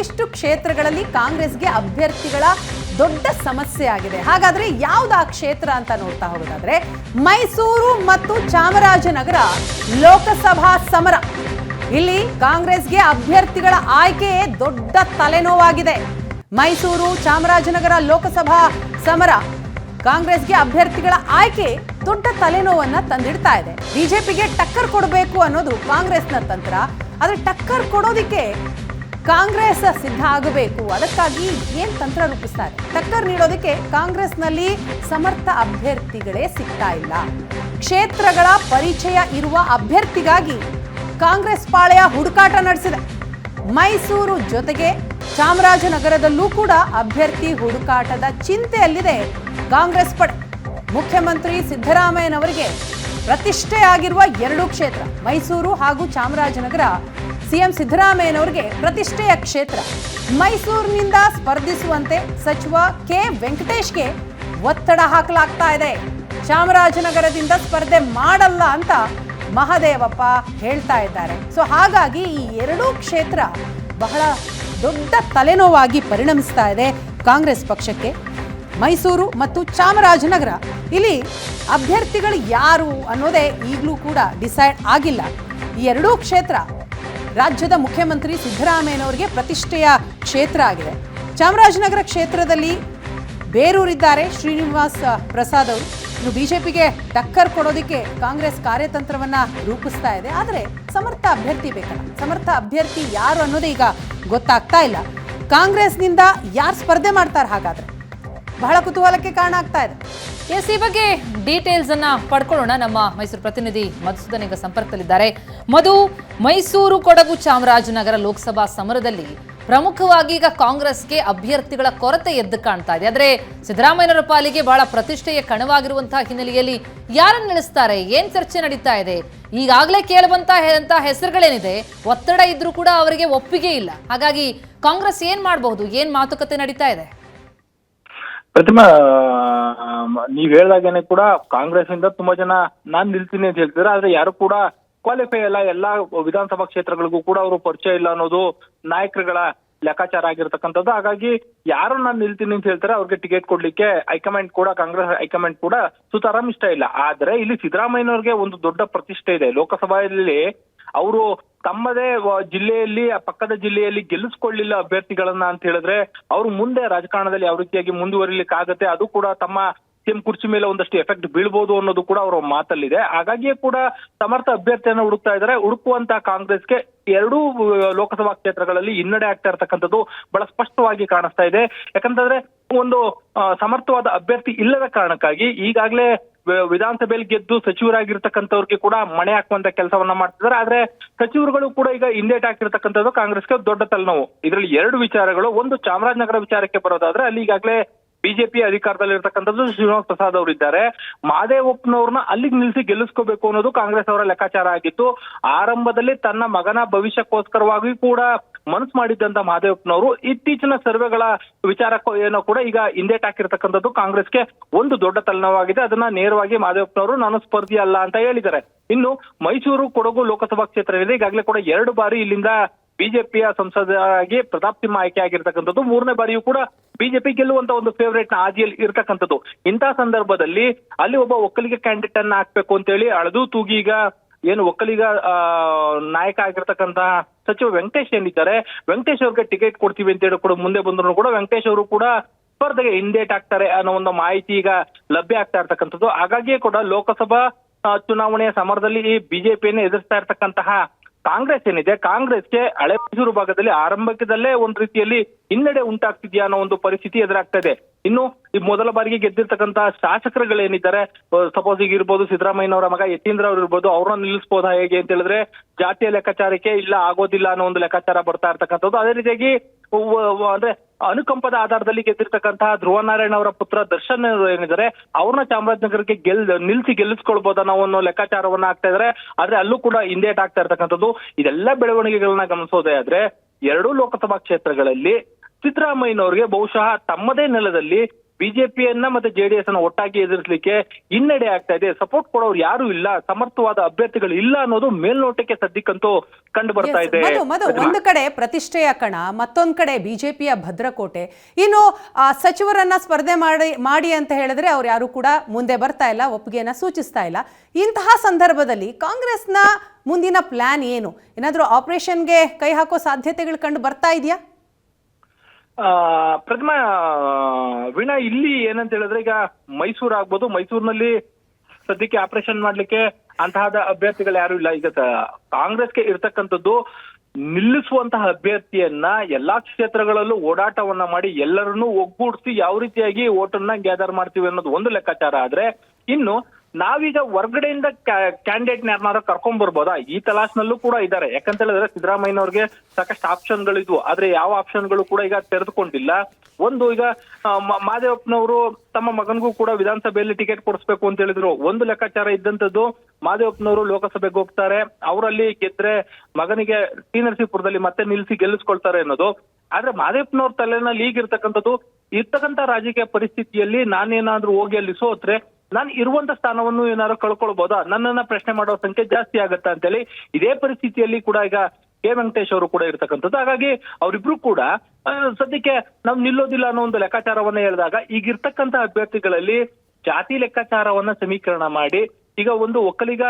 ಕೆಲವೊಂದಿಷ್ಟು ಕ್ಷೇತ್ರಗಳಲ್ಲಿ ಕಾಂಗ್ರೆಸ್ಗೆ ಅಭ್ಯರ್ಥಿಗಳ ದೊಡ್ಡ ಸಮಸ್ಯೆ ಆಗಿದೆ. ಹಾಗಾದ್ರೆ ಯಾವ್ದು ಆ ಕ್ಷೇತ್ರ ಅಂತ ನೋಡ್ತಾ ಹೋಗೋದಾದ್ರೆ, ಮೈಸೂರು ಮತ್ತು ಚಾಮರಾಜನಗರ ಲೋಕಸಭಾ ಸಮರ. ಇಲ್ಲಿ ಕಾಂಗ್ರೆಸ್ಗೆ ಅಭ್ಯರ್ಥಿಗಳ ಆಯ್ಕೆ ದೊಡ್ಡ ತಲೆನೋವಾಗಿದೆ. ಮೈಸೂರು, ಚಾಮರಾಜನಗರ ಲೋಕಸಭಾ ಸಮರ ಕಾಂಗ್ರೆಸ್ಗೆ ಅಭ್ಯರ್ಥಿಗಳ ಆಯ್ಕೆ ದೊಡ್ಡ ತಲೆನೋವನ್ನ ತಂದಿಡ್ತಾ ಇದೆ. ಬಿಜೆಪಿಗೆ ಟಕ್ಕರ್ ಕೊಡಬೇಕು ಅನ್ನೋದು ಕಾಂಗ್ರೆಸ್ನ ತಂತ್ರ. ಆದ್ರೆ ಟಕ್ಕರ್ ಕೊಡೋದಿಕ್ಕೆ ಕಾಂಗ್ರೆಸ್ ಸಿದ್ಧ ಆಗಬೇಕು. ಅದಕ್ಕಾಗಿ ಏನ್ ತಂತ್ರ ರೂಪಿಸ್ತಾರೆ? ಟಕ್ಕರ್ ನೀಡೋದಕ್ಕೆ ಕಾಂಗ್ರೆಸ್ನಲ್ಲಿ ಸಮರ್ಥ ಅಭ್ಯರ್ಥಿಗಳೇ ಸಿಗ್ತಾ ಇಲ್ಲ. ಕ್ಷೇತ್ರಗಳ ಪರಿಚಯ ಇರುವ ಅಭ್ಯರ್ಥಿಗಾಗಿ ಕಾಂಗ್ರೆಸ್ ಪಾಳೆಯ ಹುಡುಕಾಟ ನಡೆಸಿದೆ. ಮೈಸೂರು ಜೊತೆಗೆ ಚಾಮರಾಜನಗರದಲ್ಲೂ ಕೂಡ ಅಭ್ಯರ್ಥಿ ಹುಡುಕಾಟದ ಚಿಂತೆಯಲ್ಲಿದೆ ಕಾಂಗ್ರೆಸ್ ಪಡೆ. ಮುಖ್ಯಮಂತ್ರಿ ಸಿದ್ದರಾಮಯ್ಯನವರಿಗೆ ಪ್ರತಿಷ್ಠೆಯಾಗಿರುವ ಎರಡು ಕ್ಷೇತ್ರ ಮೈಸೂರು ಹಾಗೂ ಚಾಮರಾಜನಗರ ಸಿಎಂ ಸಿದ್ದರಾಮಯ್ಯನವರಿಗೆ ಪ್ರತಿಷ್ಠೆಯ ಕ್ಷೇತ್ರ. ಮೈಸೂರಿನಿಂದ ಸ್ಪರ್ಧಿಸುವಂತೆ ಸಚಿವ ಕೆ. ವೆಂಕಟೇಶ್ಗೆ ಒತ್ತಡ ಹಾಕಲಾಗ್ತಾ ಇದೆ. ಚಾಮರಾಜನಗರದಿಂದ ಸ್ಪರ್ಧೆ ಮಾಡಲ್ಲ ಅಂತ ಮಹದೇವಪ್ಪ ಹೇಳ್ತಾ ಇದ್ದಾರೆ. ಸೊ, ಹಾಗಾಗಿ ಈ ಎರಡೂ ಕ್ಷೇತ್ರ ಬಹಳ ದೊಡ್ಡ ತಲೆನೋವಾಗಿ ಪರಿಣಮಿಸ್ತಾ ಇದೆ ಕಾಂಗ್ರೆಸ್ ಪಕ್ಷಕ್ಕೆ. ಮೈಸೂರು ಮತ್ತು ಚಾಮರಾಜನಗರ. ಇಲ್ಲಿ ಅಭ್ಯರ್ಥಿಗಳು ಯಾರು ಅನ್ನೋದೇ ಈಗಲೂ ಕೂಡ ಡಿಸೈಡ್ ಆಗಿಲ್ಲ. ಈ ಎರಡೂ ಕ್ಷೇತ್ರ ರಾಜ್ಯದ ಮುಖ್ಯಮಂತ್ರಿ ಸಿದ್ದರಾಮಯ್ಯನವರಿಗೆ ಪ್ರತಿಷ್ಠೆಯ ಕ್ಷೇತ್ರ ಆಗಿದೆ. ಚಾಮರಾಜನಗರ ಕ್ಷೇತ್ರದಲ್ಲಿ ಬೇರೂರಿದ್ದಾರೆ ಶ್ರೀನಿವಾಸ್ ಪ್ರಸಾದ್ ಅವರು. ಇನ್ನು ಬಿಜೆಪಿಗೆ ಟಕ್ಕರ್ ಕೊಡೋದಕ್ಕೆ ಕಾಂಗ್ರೆಸ್ ಕಾರ್ಯತಂತ್ರವನ್ನ ರೂಪಿಸ್ತಾ ಇದೆ. ಆದರೆ ಸಮರ್ಥ ಅಭ್ಯರ್ಥಿ ಬೇಕಲ್ಲ. ಸಮರ್ಥ ಅಭ್ಯರ್ಥಿ ಯಾರು ಅನ್ನೋದು ಈಗ ಗೊತ್ತಾಗ್ತಾ ಇಲ್ಲ. ಕಾಂಗ್ರೆಸ್ನಿಂದ ಯಾರು ಸ್ಪರ್ಧೆ ಮಾಡ್ತಾರೆ ಹಾಗಾದ್ರೆ? ಬಹಳ ಕುತೂಹಲಕ್ಕೆ ಕಾರಣ ಆಗ್ತಾ ಇದೆ. ಎಸ್ ಈ ಬಗ್ಗೆ ಡೀಟೇಲ್ಸ್ ಅನ್ನ ಪಡ್ಕೊಳ್ಳೋಣ. ನಮ್ಮ ಮೈಸೂರು ಪ್ರತಿನಿಧಿ ಮಧುಸೂದನ್ ಈಗ ಸಂಪರ್ಕದಲ್ಲಿದ್ದಾರೆ. ಮಧು, ಮೈಸೂರು ಕೊಡಗು ಚಾಮರಾಜನಗರ ಲೋಕಸಭಾ ಸಮರದಲ್ಲಿ ಪ್ರಮುಖವಾಗಿ ಈಗ ಕಾಂಗ್ರೆಸ್ಗೆ ಅಭ್ಯರ್ಥಿಗಳ ಕೊರತೆ ಎದ್ದು ಕಾಣ್ತಾ ಇದೆ. ಆದ್ರೆ ಸಿದ್ದರಾಮಯ್ಯನವರ ಪಾಲಿಗೆ ಬಹಳ ಪ್ರತಿಷ್ಠೆಯ ಕಣವಾಗಿರುವಂತಹ ಹಿನ್ನೆಲೆಯಲ್ಲಿ ಯಾರನ್ನು ನಿಲ್ಲಿಸ್ತಾರೆ? ಏನ್ ಚರ್ಚೆ ನಡೀತಾ ಇದೆ? ಈಗಾಗಲೇ ಕೇಳುವಂತಹ ಹೆಸರುಗಳೇನಿದೆ? ಒತ್ತಡ ಇದ್ರೂ ಕೂಡ ಅವರಿಗೆ ಒಪ್ಪಿಗೆ ಇಲ್ಲ. ಹಾಗಾಗಿ ಕಾಂಗ್ರೆಸ್ ಏನ್ ಮಾಡಬಹುದು? ಏನ್ ಮಾತುಕತೆ ನಡೀತಾ ಇದೆ? ಪ್ರತಿಮಾ ನೀವ್ ಹೇಳ್ದಾಗೇನೆ ಕೂಡ ಕಾಂಗ್ರೆಸ್ ಇಂದ ತುಂಬಾ ಜನ ನಾನ್ ನಿಲ್ತೀನಿ ಅಂತ ಹೇಳ್ತಿದ್ದಾರೆ ಆದ್ರೆ ಯಾರು ಕೂಡ ಕ್ವಾಲಿಫೈ ಅಲ್ಲ. ಎಲ್ಲಾ ವಿಧಾನಸಭಾ ಕ್ಷೇತ್ರಗಳಿಗೂ ಕೂಡ ಅವರು ಪರಿಚಯ ಇಲ್ಲ ಅನ್ನೋದು ನಾಯಕರುಗಳ ಲೆಕ್ಕಾಚಾರ ಆಗಿರ್ತಕ್ಕಂಥದ್ದು. ಹಾಗಾಗಿ ಯಾರು ನಾನು ನಿಲ್ತೀನಿ ಅಂತ ಹೇಳ್ತಾರೆ ಅವ್ರಿಗೆ ಟಿಕೆಟ್ ಕೊಡ್ಲಿಕ್ಕೆ ಹೈಕಮಾಂಡ್ ಕೂಡ, ಕಾಂಗ್ರೆಸ್ ಹೈಕಮಾಂಡ್ ಕೂಡ ಸುತಾರಾಮ್ ಇಷ್ಟ ಇಲ್ಲ. ಆದ್ರೆ ಇಲ್ಲಿ ಸಿದ್ದರಾಮಯ್ಯನವ್ರಿಗೆ ಒಂದು ದೊಡ್ಡ ಪ್ರತಿಷ್ಠೆ ಇದೆ. ಲೋಕಸಭೆಯಲ್ಲಿ ಅವರು ತಮ್ಮದೇ ಜಿಲ್ಲೆಯಲ್ಲಿ ಪಕ್ಕದ ಜಿಲ್ಲೆಯಲ್ಲಿ ಗೆಲ್ಲಿಸ್ಕೊಳ್ಳಿಲ್ಲ ಅಭ್ಯರ್ಥಿಗಳನ್ನ ಅಂತ ಹೇಳಿದ್ರೆ ಅವರು ಮುಂದೆ ರಾಜಕಾರಣದಲ್ಲಿ ಯಾವ ರೀತಿಯಾಗಿ ಮುಂದುವರಿಲಿಕ್ಕೆ ಆಗತ್ತೆ, ಅದು ಕೂಡ ತಮ್ಮ ಸಿಎಂ ಕುರ್ಚಿ ಮೇಲೆ ಒಂದಷ್ಟು ಎಫೆಕ್ಟ್ ಬೀಳ್ಬೋದು ಅನ್ನೋದು ಕೂಡ ಅವರ ಮಾತಲ್ಲಿದೆ. ಹಾಗಾಗಿಯೇ ಕೂಡ ಸಮರ್ಥ ಅಭ್ಯರ್ಥಿಯನ್ನ ಹುಡುಕ್ತಾ ಇದ್ದಾರೆ ಹುಡುಕುವಂತ ಕಾಂಗ್ರೆಸ್ಗೆ ಎರಡೂ ಲೋಕಸಭಾ ಕ್ಷೇತ್ರಗಳಲ್ಲಿ ಹಿನ್ನಡೆ ಆಗ್ತಾ ಇರ್ತಕ್ಕಂಥದ್ದು ಬಹಳ ಸ್ಪಷ್ಟವಾಗಿ ಕಾಣಿಸ್ತಾ ಇದೆ. ಯಾಕಂತಂದ್ರೆ ಒಂದು ಸಮರ್ಥವಾದ ಅಭ್ಯರ್ಥಿ ಇಲ್ಲದ ಕಾರಣಕ್ಕಾಗಿ ಈಗಾಗಲೇ ವಿಧಾನಸಭೆಯಲ್ಲಿ ಗೆದ್ದು ಸಚಿವರಾಗಿರ್ತಕ್ಕಂಥವ್ರಿಗೆ ಕೂಡ ಮಣೆ ಹಾಕುವಂತ ಕೆಲಸವನ್ನ ಮಾಡ್ತಿದ್ದಾರೆ. ಆದ್ರೆ ಸಚಿವರುಗಳು ಕೂಡ ಈಗ ಹಿಂದೇಟ್ ಹಾಕಿರ್ತಕ್ಕಂಥದ್ದು ಕಾಂಗ್ರೆಸ್ಗೆ ದೊಡ್ಡ ತಲೆನೋವು. ಇದರಲ್ಲಿ ಎರಡು ವಿಚಾರಗಳು, ಒಂದು ಚಾಮರಾಜನಗರ ವಿಚಾರಕ್ಕೆ ಬರೋದಾದ್ರೆ ಅಲ್ಲಿ ಈಗಾಗಲೇ ಬಿಜೆಪಿ ಅಧಿಕಾರದಲ್ಲಿ ಇರ್ತಕ್ಕಂಥದ್ದು ಶ್ರೀನಿವಾಸ್ ಪ್ರಸಾದ್ ಅವರಿದ್ದಾರೆ. ಮಾದೇವಪ್ಪನವ್ರನ್ನ ಅಲ್ಲಿಗೆ ನಿಲ್ಲಿಸಿ ಗೆಲ್ಲಿಸ್ಕೋಬೇಕು ಅನ್ನೋದು ಕಾಂಗ್ರೆಸ್ ಅವರ ಲೆಕ್ಕಾಚಾರ ಆಗಿತ್ತು. ಆರಂಭದಲ್ಲಿ ತನ್ನ ಮಗನ ಭವಿಷ್ಯಕ್ಕೋಸ್ಕರವಾಗಿ ಕೂಡ ಮನಸ್ಸು ಮಾಡಿದ್ದಂತ ಮಹದೇವಪ್ಪನವರು ಇತ್ತೀಚಿನ ಸರ್ವೆಗಳ ವಿಚಾರಕ್ಕೂ ಏನೋ ಕೂಡ ಈಗ ಹಿಂದೇಟ್ ಹಾಕಿರ್ತಕ್ಕಂಥದ್ದು ಕಾಂಗ್ರೆಸ್ಗೆ ಒಂದು ದೊಡ್ಡ ತಲೆನೋವಾಗಿದೆ ಅದನ್ನ ನೇರವಾಗಿ ಮಹದೇವಪ್ಪನವರು ನಾನು ಸ್ಪರ್ಧಿ ಅಲ್ಲ ಅಂತ ಹೇಳಿದ್ದಾರೆ. ಇನ್ನು ಮೈಸೂರು ಕೊಡಗು ಲೋಕಸಭಾ ಕ್ಷೇತ್ರ ಇದೆ ಈಗಾಗಲೇ ಕೂಡ ಎರಡು ಬಾರಿ ಇಲ್ಲಿಂದ ಬಿಜೆಪಿಯ ಸಂಸದರಾಗಿ ಪ್ರತಾಪ್ ಸಿಂಹ ಆಯ್ಕೆ ಆಗಿರ್ತಕ್ಕಂಥದ್ದು. ಮೂರನೇ ಬಾರಿಯೂ ಕೂಡ ಬಿಜೆಪಿ ಗೆಲ್ಲುವಂತ ಒಂದು ಫೇವರೇಟ್ನ ಹಾದಿಯಲ್ಲಿ ಇರ್ತಕ್ಕಂಥದ್ದು. ಇಂಥ ಸಂದರ್ಭದಲ್ಲಿ ಅಲ್ಲಿ ಒಬ್ಬ ಒಕ್ಕಲಿಗ ಕ್ಯಾಂಡಿಡೇಟ್ ಅನ್ನ ಹಾಕ್ಬೇಕು ಅಂತೇಳಿ ಅಳದು ತೂಗಿ ಈಗ ಏನು ಒಕ್ಕಲಿಗ ನಾಯಕ ಆಗಿರ್ತಕ್ಕಂತಹ ಸಚಿವ ವೆಂಕಟೇಶ್ ಏನಿದ್ದಾರೆ, ವೆಂಕಟೇಶ್ ಅವ್ರಿಗೆ ಟಿಕೆಟ್ ಕೊಡ್ತೀವಿ ಅಂತ ಹೇಳಿ ಕೂಡ ಮುಂದೆ ಬಂದ್ರು ಕೂಡ ವೆಂಕಟೇಶ್ ಅವರು ಕೂಡ ಸ್ಪರ್ಧೆಗೆ ಹಿಂದೇಟ್ ಆಗ್ತಾರೆ ಅನ್ನೋ ಒಂದು ಮಾಹಿತಿ ಈಗ ಲಭ್ಯ ಆಗ್ತಾ ಇರ್ತಕ್ಕಂಥದ್ದು. ಹಾಗಾಗಿಯೇ ಕೂಡ ಲೋಕಸಭಾ ಚುನಾವಣೆಯ ಸಮರದಲ್ಲಿ ಈ ಬಿಜೆಪಿಯನ್ನು ಎದುರಿಸ್ತಾ ಇರ್ತಕ್ಕಂತಹ ಕಾಂಗ್ರೆಸ್ ಏನಿದೆ? ಕಾಂಗ್ರೆಸ್ಗೆ ಹಳೆ ಮೈಸೂರು ಭಾಗದಲ್ಲಿ ಆರಂಭದಲ್ಲೇ ಒಂದು ರೀತಿಯಲ್ಲಿ ಹಿನ್ನಡೆ ಉಂಟಾಗ್ತಿದ್ಯಾ ಅನ್ನೋ ಒಂದು ಪರಿಸ್ಥಿತಿ ಎದುರಾಗ್ತಾ ಇನ್ನು ಈ ಮೊದಲ ಬಾರಿಗೆ ಗೆದ್ದಿರ್ತಕ್ಕಂತ ಶಾಸಕರುಗಳೇನಿದ್ದಾರೆ? ಸಪೋಸ್ ಈಗ ಇರ್ಬೋದು ಸಿದ್ದರಾಮಯ್ಯನವರ ಮಗ ಯತೀಂದ್ರ ಅವ್ರು ಇರ್ಬೋದು, ಅವ್ರನ್ನ ನಿಲ್ಲಿಸಬಹುದಾ ಹೇಗೆ ಅಂತ ಹೇಳಿದ್ರೆ ಜಾತಿಯ ಲೆಕ್ಕಾಚಾರಕ್ಕೆ ಇಲ್ಲ, ಆಗೋದಿಲ್ಲ ಅನ್ನೋ ಒಂದು ಲೆಕ್ಕಾಚಾರ ಬರ್ತಾ ಇರ್ತಕ್ಕಂಥದ್ದು. ಅದೇ ರೀತಿಯಾಗಿ ಅಂದ್ರೆ ಅನುಕಂಪದ ಆಧಾರದಲ್ಲಿ ಗೆದ್ದಿರ್ತಕ್ಕಂತಹ ಧ್ರುವನಾರಾಯಣ ಅವರ ಪುತ್ರ ದರ್ಶನ್ ಏನಿದ್ದಾರೆ, ಅವ್ರನ್ನ ಚಾಮರಾಜನಗರಕ್ಕೆ ಗೆಲ್, ನಿಲ್ಸಿ ಗೆಲ್ಲಿಸ್ಕೊಳ್ಬೋದ ನಾವು ಅನ್ನೋ ಲೆಕ್ಕಾಚಾರವನ್ನ ಆಗ್ತಾ ಇದ್ರೆ ಆದ್ರೆ ಅಲ್ಲೂ ಕೂಡ ಹಿಂದೇಟ್ ಆಗ್ತಾ ಇರ್ತಕ್ಕಂಥದ್ದು. ಇದೆಲ್ಲ ಬೆಳವಣಿಗೆಗಳನ್ನ ಗಮನಿಸೋದೇ ಆದ್ರೆ, ಎರಡೂ ಲೋಕಸಭಾ ಕ್ಷೇತ್ರಗಳಲ್ಲಿ ಸಿದ್ದರಾಮಯ್ಯನವರಿಗೆ ಬಹುಶಃ ತಮ್ಮದೇ ನೆಲದಲ್ಲಿ ಬಿಜೆಪಿಯನ್ನ ಮತ್ತೆ ಜೆಡಿಎಸ್ ಅನ್ನ ಒಟ್ಟಾಗಿ ಎದುರಿಸಲಿಕ್ಕೆ ಹಿನ್ನಡೆ ಆಗ್ತಾ ಇದೆ. ಸಪೋರ್ಟ್ ಕೊಡೋರು ಯಾರು ಇಲ್ಲ. ಸಮರ್ಥವಾದ ಅಭ್ಯರ್ಥಿಗಳು ಇಲ್ಲ ಅನ್ನೋದು ಮೇಲ್ನೋಟಕ್ಕೆ ಸದ್ಯಕ್ಕಂತೂ ಕಂಡು ಬರ್ತಾ ಇದೆ. ಒಂದು ಕಡೆ ಪ್ರತಿಷ್ಠೆಯ ಕಣ ಮತ್ತೊಂದು ಕಡೆ ಬಿಜೆಪಿಯ ಭದ್ರಕೋಟೆ. ಇನ್ನು ಆ, ಸಚಿವರನ್ನ ಸ್ಪರ್ಧೆ ಮಾಡಿ ಮಾಡಿ ಅಂತ ಹೇಳಿದ್ರೆ ಅವ್ರು ಯಾರು ಕೂಡ ಮುಂದೆ ಬರ್ತಾ ಇಲ್ಲ ಒಪ್ಪಿಗೆಯನ್ನ ಸೂಚಿಸ್ತಾ ಇಲ್ಲ. ಇಂತಹ ಸಂದರ್ಭದಲ್ಲಿ ಕಾಂಗ್ರೆಸ್ನ ಮುಂದಿನ ಪ್ಲಾನ್ ಏನು? ಏನಾದರೂ ಆಪರೇಷನ್ಗೆ ಕೈ ಹಾಕೋ ಸಾಧ್ಯತೆಗಳು ಕಂಡು ಬರ್ತಾ ಇದೆಯಾ? ಆ, ವೀಣಾ ಇಲ್ಲಿ ಏನಂತ ಹೇಳಿದ್ರೆ ಈಗ ಮೈಸೂರು ಆಗ್ಬೋದು. ಮೈಸೂರಿನಲ್ಲಿ ಸದ್ಯಕ್ಕೆ ಆಪರೇಷನ್ ಮಾಡ್ಲಿಕ್ಕೆ ಅಂತಹದ ಅಭ್ಯರ್ಥಿಗಳು ಯಾರು ಇಲ್ಲ. ಈಗ ಕಾಂಗ್ರೆಸ್ಗೆ ಇರ್ತಕ್ಕಂಥದ್ದು ನಿಲ್ಲಿಸುವಂತಹ ಅಭ್ಯರ್ಥಿಯನ್ನ ಎಲ್ಲಾ ಕ್ಷೇತ್ರಗಳಲ್ಲೂ ಓಡಾಟವನ್ನ ಮಾಡಿ ಎಲ್ಲರನ್ನೂ ಒಗ್ಗೂಡಿಸಿ ಯಾವ ರೀತಿಯಾಗಿ ಓಟನ್ನ ಗ್ಯಾದರ್ ಮಾಡ್ತೀವಿ ಅನ್ನೋದು ಒಂದು ಲೆಕ್ಕಾಚಾರ. ಆದ್ರೆ ಇನ್ನು ನಾವೀಗ ಹೊರಗಡೆಯಿಂದ ಕ್ಯಾಂಡಿಡೇಟ್ ಯಾರನ್ನಾದ್ರೂ ಕರ್ಕೊಂಡ್ ಬರ್ಬೋದಾ ಈ ತಲಾಸ್ನಲ್ಲೂ ಕೂಡ ಇದ್ದಾರೆ. ಯಾಕಂತ ಹೇಳಿದ್ರೆ ಸಿದ್ದರಾಮಯ್ಯನವ್ರಿಗೆ ಸಾಕಷ್ಟು ಆಪ್ಷನ್ಗಳಿದ್ವು ಆದ್ರೆ ಯಾವ ಆಪ್ಷನ್ಗಳು ಕೂಡ ಈಗ ತೆರೆದುಕೊಂಡಿಲ್ಲ. ಒಂದು ಈಗ ಮಾದೇವಪ್ಪನವರು ತಮ್ಮ ಮಗನಿಗೂ ಕೂಡ ವಿಧಾನಸಭೆಯಲ್ಲಿ ಟಿಕೆಟ್ ಕೊಡಿಸ್ಬೇಕು ಅಂತ ಹೇಳಿದ್ರು. ಒಂದು ಲೆಕ್ಕಾಚಾರ ಇದ್ದಂಥದ್ದು ಮಾದೇವಪ್ಪನವರು ಲೋಕಸಭೆಗೆ ಹೋಗ್ತಾರೆ. ಅವರಲ್ಲಿ ಗೆದ್ರೆ ಮಗನಿಗೆ ಟಿ ನರಸೀಪುರದಲ್ಲಿ ಮತ್ತೆ ನಿಲ್ಲಿಸಿ ಗೆಲ್ಲಿಸ್ಕೊಳ್ತಾರೆ ಅನ್ನೋದು. ಆದ್ರೆ ಮಾದೇವಪ್ಪನವ್ರ ತಲೆನಲ್ಲಿ ಈಗಿರ್ತಕ್ಕಂಥದ್ದು ಇರ್ತಕ್ಕಂಥ ರಾಜಕೀಯ ಪರಿಸ್ಥಿತಿಯಲ್ಲಿ ನಾನೇನಾದ್ರೂ ಹೋಗಿ ಅಲ್ಲಿ ಸೋತ್ರೆ ನಾನು ಇರುವಂತ ಸ್ಥಾನವನ್ನು ಏನಾದ್ರು ಕಳ್ಕೊಳ್ಬೋದಾ? ನನ್ನನ್ನ ಪ್ರಶ್ನೆ ಮಾಡೋ ಸಂಖ್ಯೆ ಜಾಸ್ತಿ ಆಗತ್ತಾ ಅಂತೇಳಿ ಇದೇ ಪರಿಸ್ಥಿತಿಯಲ್ಲಿ ಕೂಡ ಈಗ ಕೆ ವೆಂಕಟೇಶ್ ಅವರು ಕೂಡ ಇರ್ತಕ್ಕಂಥದ್ದು. ಹಾಗಾಗಿ ಅವರಿಬ್ರು ಕೂಡ ಸದ್ಯಕ್ಕೆ ನಾವು ನಿಲ್ಲೋದಿಲ್ಲ ಅನ್ನೋ ಒಂದು ಲೆಕ್ಕಾಚಾರವನ್ನ ಹೇಳಿದಾಗ ಈಗ ಇರ್ತಕ್ಕಂಥ ಅಭ್ಯರ್ಥಿಗಳಲ್ಲಿ ಜಾತಿ ಲೆಕ್ಕಾಚಾರವನ್ನ ಸಮೀಕರಣ ಮಾಡಿ ಈಗ ಒಂದು ಒಕ್ಕಲಿಗ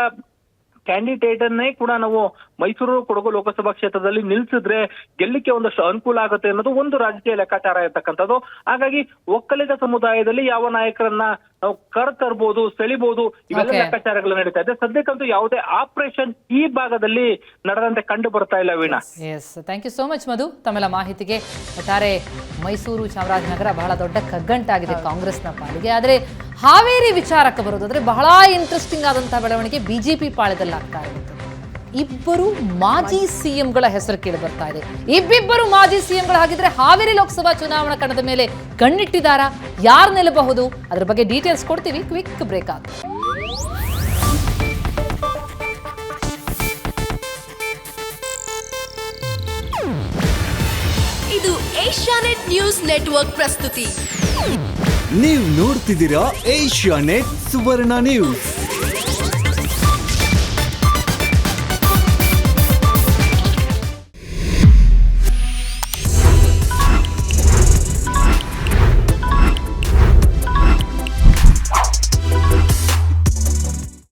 ಕ್ಯಾಂಡಿಡೇಟ್ ಅನ್ನೇ ಕೂಡ ನಾವು ಮೈಸೂರು ಕೊಡಗು ಲೋಕಸಭಾ ಕ್ಷೇತ್ರದಲ್ಲಿ ನಿಲ್ಸಿದ್ರೆ ಗೆಲ್ಲಿಕ್ಕೆ ಒಂದಷ್ಟು ಅನುಕೂಲ ಆಗುತ್ತೆ ಅನ್ನೋದು ಒಂದು ರಾಜಕೀಯ ಲೆಕ್ಕಾಚಾರ ಇರ್ತಕ್ಕಂಥದ್ದು. ಹಾಗಾಗಿ ಒಕ್ಕಲಿಗ ಸಮುದಾಯದಲ್ಲಿ ಯಾವ ನಾಯಕರನ್ನ ನಾವು ಕರ್ ತರ್ಬೋದು ಸೆಳಿಬಹುದು ಇವೆಲ್ಲ. ಲೆಕ್ಕಾಚಾರಗಳು ನಡೀತಾ ಇದೆ. ಸದ್ಯಕ್ಕಂತೂ ಯಾವುದೇ ಆಪರೇಷನ್ ಈ ಭಾಗದಲ್ಲಿ ನಡೆದಂತೆ ಕಂಡು ಬರ್ತಾ ಇಲ್ಲ Veena. Yes thank you so much Madhu. ತಮ್ಮೆಲ್ಲ ಮಾಹಿತಿಗೆ ಒಟ್ಟಾರೆ ಮೈಸೂರು ಚಾಮರಾಜನಗರ ಬಹಳ ದೊಡ್ಡ ಕಗ್ಗಂಟಾಗಿದೆ ಕಾಂಗ್ರೆಸ್ನ ಪಾಲಿಗೆ. ಆದರೆ ಹಾವೇರಿ ವಿಚಾರಕ್ಕೆ ಬರೋದಾದ್ರೆ ಬಹಳ ಇಂಟ್ರೆಸ್ಟಿಂಗ್ ಆದಂತಹ ಬೆಳವಣಿಗೆ ಬಿಜೆಪಿ ಪಾಳ್ಯದಲ್ಲಿ ಆಗ್ತಾ ಇರುತ್ತೆ. ಇಬ್ಬರು ಮಾಜಿ ಸಿಎಂಗಳ ಹೆಸರು ಕೇಳಿ ಬರ್ತಾ ಇದೆ. ಇಬ್ಬಿಬ್ಬರು ಮಾಜಿ ಸಿಎಂಗಳ ಹಾಗಿದ್ರೆ ಹಾವೇರಿ ಲೋಕಸಭಾ ಚುನಾವಣಾ ಕಣದ ಮೇಲೆ ಕಣ್ಣಿಟ್ಟಿದ್ದಾರಾ ಯಾರು ನಿಲ್ಲಬಹುದು? ಅದ್ರ ಬಗ್ಗೆ ಡೀಟೇಲ್ಸ್ ಕೊಡ್ತೀವಿ. ಕ್ವಿಕ್ ಬ್ರೇಕ್ ಆಗ ಇದು ಏಷ್ಯಾನೆಟ್ ನ್ಯೂಸ್ ನೆಟ್ವರ್ಕ್ ಪ್ರಸ್ತುತಿ. ನೀವು ನೋಡ್ತಿದ್ದೀರಾ ಏಷ್ಯಾ ನೆಟ್ ಸುವರ್ಣ ನ್ಯೂಸ್.